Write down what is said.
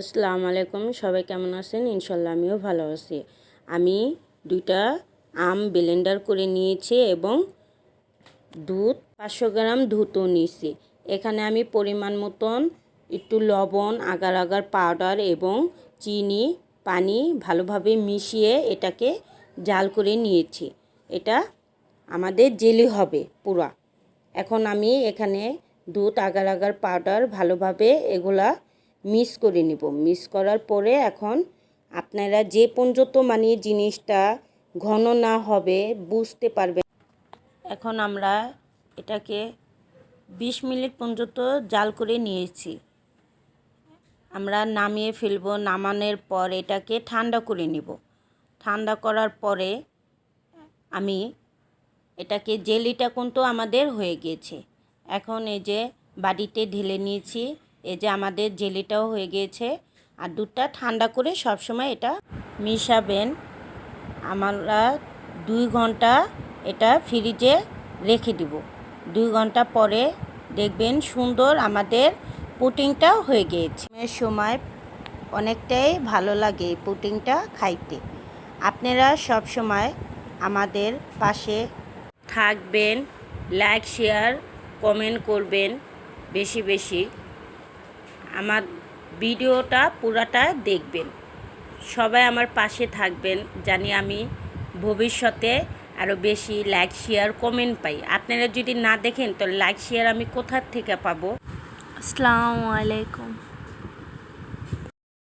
আসসালামু আলাইকুম, সবাই কেমন আছেন? ইনশাল্লাহ আমিও ভালো আছি। আমি দুইটা আম ব্লেন্ডার করে নিয়েছি এবং দুধ, পাঁচশো গ্রাম ধুতো নিয়েছি। এখানে আমি পরিমাণ মতন একটু লবণ, আগার আগার পাউডার এবং চিনি, পানি ভালোভাবে মিশিয়ে এটাকে জাল করে নিয়েছি। এটা আমাদের জেলি হবে পুরা। এখন আমি এখানে দুধ, আগার আগার পাউডার ভালোভাবে এগুলা মিক্স করে নিব। মিক্স করার পরে এখন আপনারা যে পর্যন্ত মানে জিনিসটা ঘন না হবে বুঝতে পারবেন। এখন আমরা এটাকে বিশ মিনিট পর্যন্ত জাল করে নিয়েছি। আমরা নামিয়ে ফেলব, নামানোর পর এটাকে ঠান্ডা করে নিব। ঠান্ডা করার পরে আমি এটাকে জেলিটা কিন্তু আমাদের হয়ে গিয়েছে। এখন এই যে বাড়িতে ঢেলে নিয়েছি। এই যে আমাদের জেলিটাও হয়ে গিয়েছে। আর দুধটা ঠান্ডা করে সবসময় এটা মিশাবেন। আমরা দুই ঘণ্টা এটা ফ্রিজে রেখে দিব। দুই ঘণ্টা পরে দেখবেন সুন্দর আমাদের পুটিংটাও হয়ে গিয়েছে। সময় অনেকটাই ভালো লাগে পুটিংটা খাইতে। আপনারা সব সময় আমাদের পাশে থাকবেন, লাইক, শেয়ার, কমেন্ট করবেন বেশি বেশি। আমার ভিডিওটা পুরাটা দেখবেন। সবাই আমার পাশে থাকবেন জানি আমি ভবিষ্যতে আরও বেশি লাইক শেয়ার কমেন্ট পাই। আপনারা যদি না দেখেন, তো লাইক শেয়ার আমি কোথার থেকে পাবো? আসসালামু আলাইকুম।